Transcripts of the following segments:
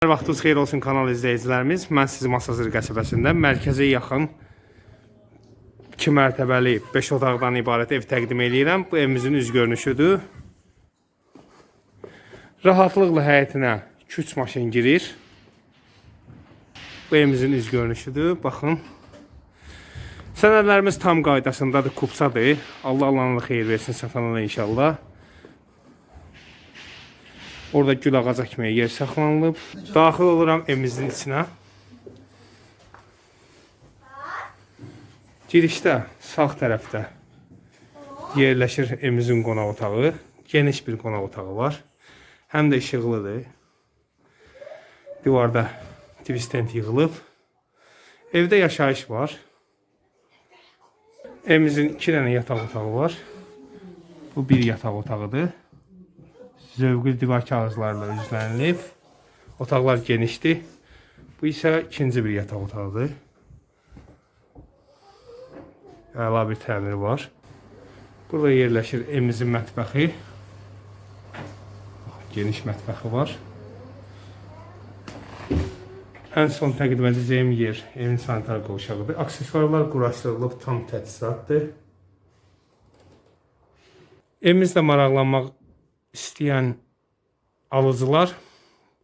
Hər vaxtınız xeyir olsun kanal izləyicilərimiz. Mən sizi Masazır qəsəbəsində mərkəzə yaxın 2 mərtəbəli 5 otaqdan ibarət ev təqdim edirəm. Bu evimizin üz görünüşüdür. Rahatlıqla həyətinə 2-3 maşın girir. Bu evimizin üz görünüşüdür. Baxın. Sənədlərimiz tam qaydasındadır, kupsadır. Allah Allah'ın xeyir versin satanana inşallah. Orada gül ağacı əkməyə yer saxlanılıb. Daxil oluram evimizin içinə. Girişdə sağ tərəfdə yerləşir evimizin qonaq otağı. Geniş bir qonaq otağı var. Həm də işıqlıdır. Divarda tvistent yığılıb. Evdə yaşayış var. Evimizin iki dənə yataq otağı var. Bu bir yataq otağıdır. Zövqlü divar kağızlarla üzlənilib. Otaqlar genişdir. Bu isə ikinci bir yataq otağıdır. Əla bir təmiri var. Burada yerləşir evimizin mətbəxi. Geniş mətbəxi var. Ən son təqdim edəcəyim yer evin sanitar qovşağıdır. Aksesuarlar quraşdırılıb tam təchizatdır. Evimizlə maraqlanmaq istəyən alıcılar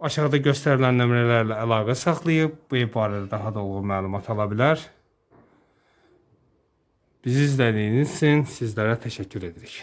aşağıda göstərilən nömrələrlə əlaqə saxlayıb bu barədə daha dolğun məlumat ala bilər. Bizi izlədiyiniz üçün sizlərə təşəkkür edirik.